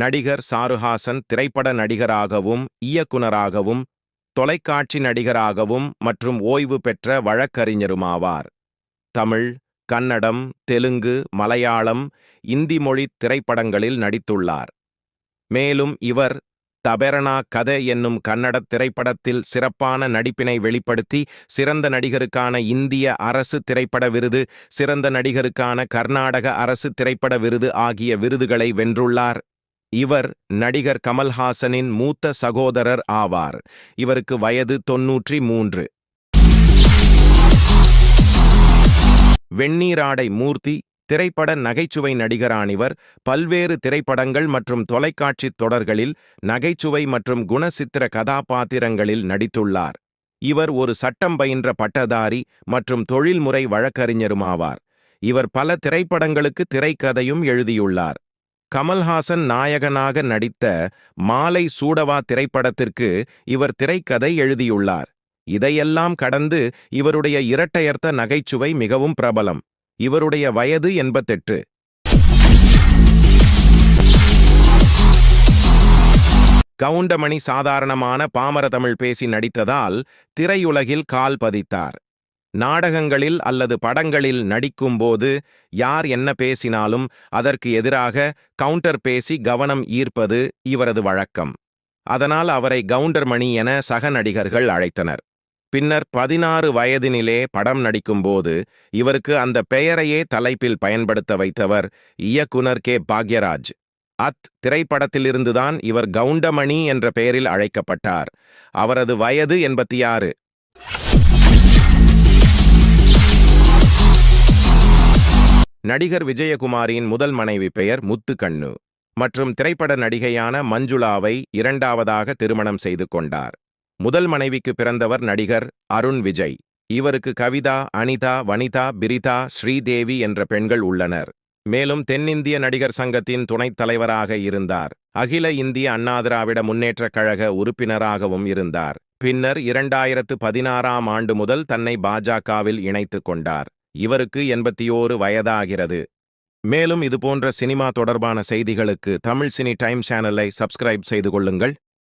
நடிகர் சாருஹாசன் திரைப்பட நடிகராகவும் இயக்குனராகவும் தொலைக்காட்சி நடிகராகவும் மற்றும் ஓய்வு பெற்ற வழக்கறிஞருமாவார். தமிழ் கன்னடம் தெலுங்கு மலையாளம் இந்தி மொழி திரைப்படங்களில் நடித்துள்ளார். மேலும் இவர் தபெரணா கதை என்னும் கன்னட திரைப்படத்தில் சிறப்பான நடிப்பினை வெளிப்படுத்தி சிறந்த நடிகருக்கான இந்திய அரசு திரைப்பட விருது சிறந்த நடிகருக்கான கர்நாடக அரசு திரைப்பட விருது ஆகிய விருதுகளை வென்றுள்ளார். இவர் நடிகர் கமல்ஹாசனின் மூத்த சகோதரர் ஆவார். இவருக்கு வயது தொன்னூற்றி மூன்று. வெண்ணீராடை மூர்த்தி திரைப்பட நகைச்சுவை நடிகரானிவர். பல்வேறு திரைப்படங்கள் மற்றும் தொலைக்காட்சித் தொடர்களில் நகைச்சுவை மற்றும் குணசித்திர கதாபாத்திரங்களில் நடித்துள்ளார். இவர் ஒரு சட்டம் பயின்ற பட்டதாரி மற்றும் தொழில்முறை வழக்கறிஞருமாவார். இவர் பல திரைப்படங்களுக்கு திரைக்கதையும் எழுதியுள்ளார். கமல்ஹாசன் நாயகனாக நடித்த மாலை சூடவா திரைப்படத்திற்கு இவர் திரைக்கதை எழுதியுள்ளார். இதையெல்லாம் கடந்து இவருடைய இரட்டையர்த்த நகைச்சுவை மிகவும் பிரபலம். இவருடைய வயது எண்பத்தெட்டு. கவுண்டமணி சாதாரணமான பாமர தமிழ் பேசி நடித்ததால் திரையுலகில் கால் பதித்தார். நாடகங்களில் அல்லது படங்களில் நடிக்கும்போது யார் என்ன பேசினாலும் அதற்கு எதிராக கவுண்டர் பேசி கவனம் ஈர்ப்பது இவரது வழக்கம். அதனால் அவரை கவுண்டர்மணி என சக நடிகர்கள் அழைத்தனர். பின்னர் பதினாறு வயதினிலே படம் நடிக்கும்போது இவருக்கு அந்த பெயரையே தலைப்பில் பயன்படுத்த வைத்தவர் இயக்குனர் கே. பாக்யராஜ். அத் திரைப்படத்திலிருந்துதான் இவர் கவுண்டமணி என்ற பெயரில் அழைக்கப்பட்டார். அவரது வயது எண்பத்தி ஆறு. நடிகர் விஜயகுமாரின் முதல் மனைவி பெயர் முத்துக்கண்ணு மற்றும் திரைப்பட நடிகையான மஞ்சுளாவை இரண்டாவதாக திருமணம் செய்து கொண்டார். முதல் மனைவிக்கு பிறந்தவர் நடிகர் அருண் விஜய். இவருக்கு கவிதா அனிதா வனிதா பிரிதா ஸ்ரீதேவி என்ற பெண்கள் உள்ளனர். மேலும் தென்னிந்திய நடிகர் சங்கத்தின் துணைத் தலைவராக இருந்தார். அகில இந்திய அண்ணாதிராவிட முன்னேற்றக் கழக உறுப்பினராகவும் இருந்தார். பின்னர் இரண்டாயிரத்து பதினாறாம் ஆண்டு முதல் தன்னை பாஜகவில் இணைத்துக் கொண்டார். இவருக்கு எண்பத்தி ஓரு வயதாகிறது. மேலும் இதுபோன்ற சினிமா தொடர்பான செய்திகளுக்கு தமிழ் சினி டைம் சேனலை சப்ஸ்கிரைப் செய்து கொள்ளுங்கள்.